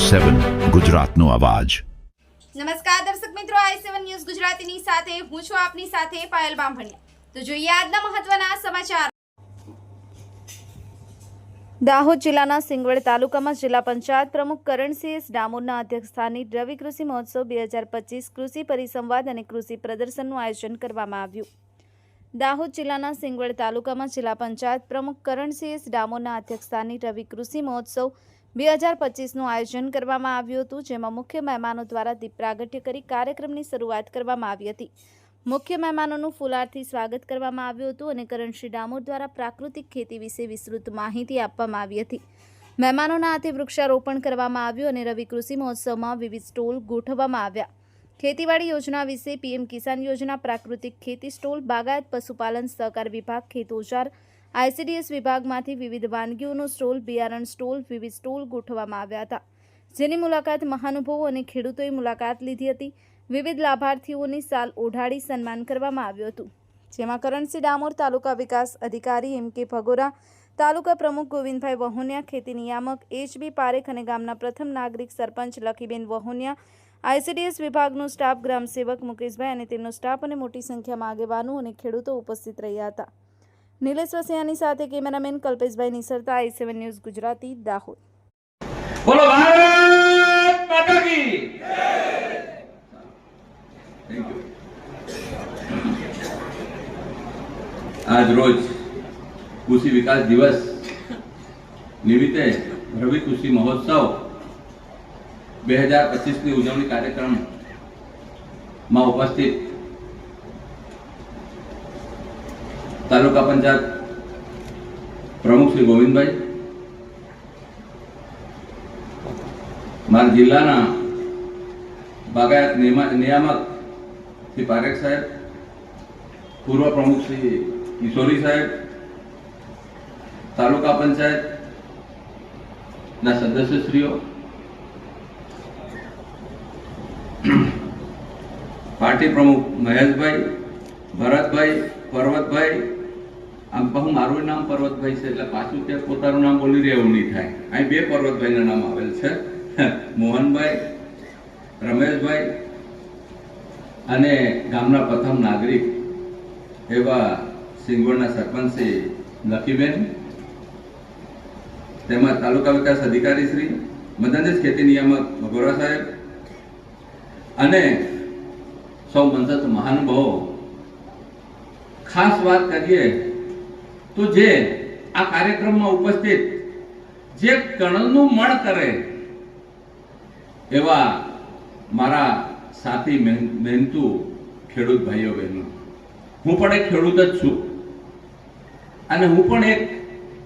સેવન ગુજરાતનો અવાજ. નમસ્કાર દર્શક મિત્રો, આઈ સેવન ન્યૂઝ ગુજરાતીની સાથે હું છું આપની સાથે પાયલ બામભણિયા. તો જોઈએ આજના મહત્વના સમાચાર. દાહોદ જિલ્લાના સિંગવડ તાલુકામાં જિલ્લા પંચાયત પ્રમુખ કરણસિંહ ડામોરના અધ્યક્ષસ્થાને રવિ કૃષિ મહોત્સવ બે હજાર પચીસ કૃષિ પરિસંવાદ અને કૃષિ પ્રદર્શનનું આયોજન કરવામાં આવ્યું. દાહોદ જિલ્લાના સિંગવડ તાલુકામાં જિલ્લા પંચાયત પ્રમુખ કરણસિંહ ડામોરના અધ્યક્ષસ્થાને રવિ કૃષિ મહોત્સવ બે હજાર પચીસનું આયોજન કરવામાં આવ્યું હતું, જેમાં મુખ્ય મહેમાનો દ્વારા દીપ પ્રાગટ્ય કરી કાર્યક્રમની શરૂઆત કરવામાં આવી હતી. મુખ્ય મહેમાનોનું ફુલારથી સ્વાગત કરવામાં આવ્યું હતું અને કરણશ્રી ડામોર દ્વારા પ્રાકૃતિક ખેતી વિશે વિસ્તૃત માહિતી આપવામાં આવી હતી. મહેમાનોના હાથે વૃક્ષારોપણ કરવામાં આવ્યું અને રવિ કૃષિ મહોત્સવમાં વિવિધ સ્ટોલ ગોઠવવામાં આવ્યા. ખેતીવાડી યોજના વિશે પીએમ કિસાન યોજના પ્રાકૃતિક ખેતી સ્ટોલ, બાગાયત પશુપાલન સહકાર વિભાગ, ખેત ઓજાર આઈસીડીએસ વિભાગમાંથી વિવિધ વાનગીઓનો સ્ટોલ, બિયારણ સ્ટોલ, વિવિધ સ્ટોલ ગોઠવવામાં આવ્યા હતા. જેની મુલાકાત મહાનુભાવો અને ખેડૂતોએ મુલાકાત લીધી હતી. વિવિધ લાભાર્થીઓની સાલ ઓઢાડી સન્માન કરવામાં આવ્યું હતું. જેમાં કરણસિંહ ડામોર, તાલુકા વિકાસ અધિકારી એમ કે ભગોરા, તાલુકા પ્રમુખ ગોવિંદભાઈ વહોનિયા, ખેતી નિયામક એચ બી પારેખ અને ગામના પ્રથમ નાગરિક સરપંચ લખીબેન વહોનિયા, આઈસીડીએસ વિભાગનો સ્ટાફ ગ્રામસેવક મુકેશભાઈ અને તેમનો સ્ટાફ અને મોટી સંખ્યામાં આગેવાનો અને ખેડૂતો ઉપસ્થિત રહ્યા હતા. નિલેશ વસિયાની સાથે cameraman Kalpeshbhai Nisarta I seven news Gujarati, Dahod. બોલો ભારત માતા કી આજ રોજ કૃષિ વિકાસ દિવસ નિમિત્તે રવિ કૃષિ મહોત્સવ બે હજાર પચીસની ઉજવણી કાર્યક્રમમાં ઉપસ્થિત તાલુકા પંચાયત પ્રમુખ શ્રી ગોવિંદભાઈ, મારા જિલ્લાના બાગાયત નિયમા- નિયામક શ્રી પારેખ સાહેબ, પૂર્વ પ્રમુખ શ્રી કિશોરી સાહેબ, તાલુકા પંચાયતના સદસ્યશ્રીઓ, પાર્ટી પ્રમુખ મહેશભાઈ, ભરતભાઈ, પર્વતભાઈ આમ બહુ મારું નામ પર્વતભાઈ છે, એટલે પાછું ત્યાં પોતાનું નામ બોલી રહે એવું નહીં થાય. અહીં બે પર્વતભાઈના નામ આવેલ છે. મોહનભાઈ, રમેશભાઈ અને ગામના પ્રથમ નાગરિક એવા સિંગોડના સરપંચ શ્રી લકીબેન. તેમજ તાલુકા વિકાસ અધિકારી શ્રી મદદનીશ ખેતી નિયામક ભગોરા સાહેબ અને સૌ મંત્રસ્થ મહાનુભાવો. ખાસ વાત કરીએ તો જે આ કાર્યક્રમમાં ઉપસ્થિત જે કણલનું મણ કરે એવા મારા સાથી મહેનતુ ખેડૂત ભાઈઓ બહેનો. હું પણ એક ખેડૂત જ છું. અને હું પણ એક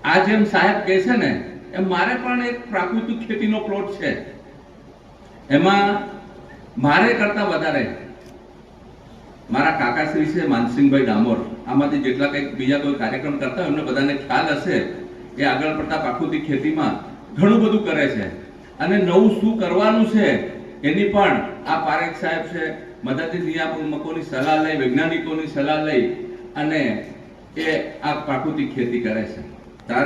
આ જેમ સાહેબ કહે છે ને, એમ મારે પણ એક પ્રાકૃતિક ખેતીનો પ્લોટ છે. એમાં મારે કરતા વધારે મારા કાકાશ્રી છે, માનસિંહભાઈ ડામોર. આમાંથી જેટલા કંઈક બીજા કોઈ કાર્યક્રમ કરતા એમને બધાને ખ્યાલ હશે એ આગળ પડતા પ્રાકૃતિક ખેતીમાં ઘણું બધું કરે છે. અને નવું શું કરવાનું છે, એની પણ આ પારેખ સાહેબ છે મદદથી નિયામકોની સલાહ લઈ, વૈજ્ઞાનિકોની સલાહ લઈ અને એ આ પ્રાકૃતિક ખેતી કરે છે. ત્યારે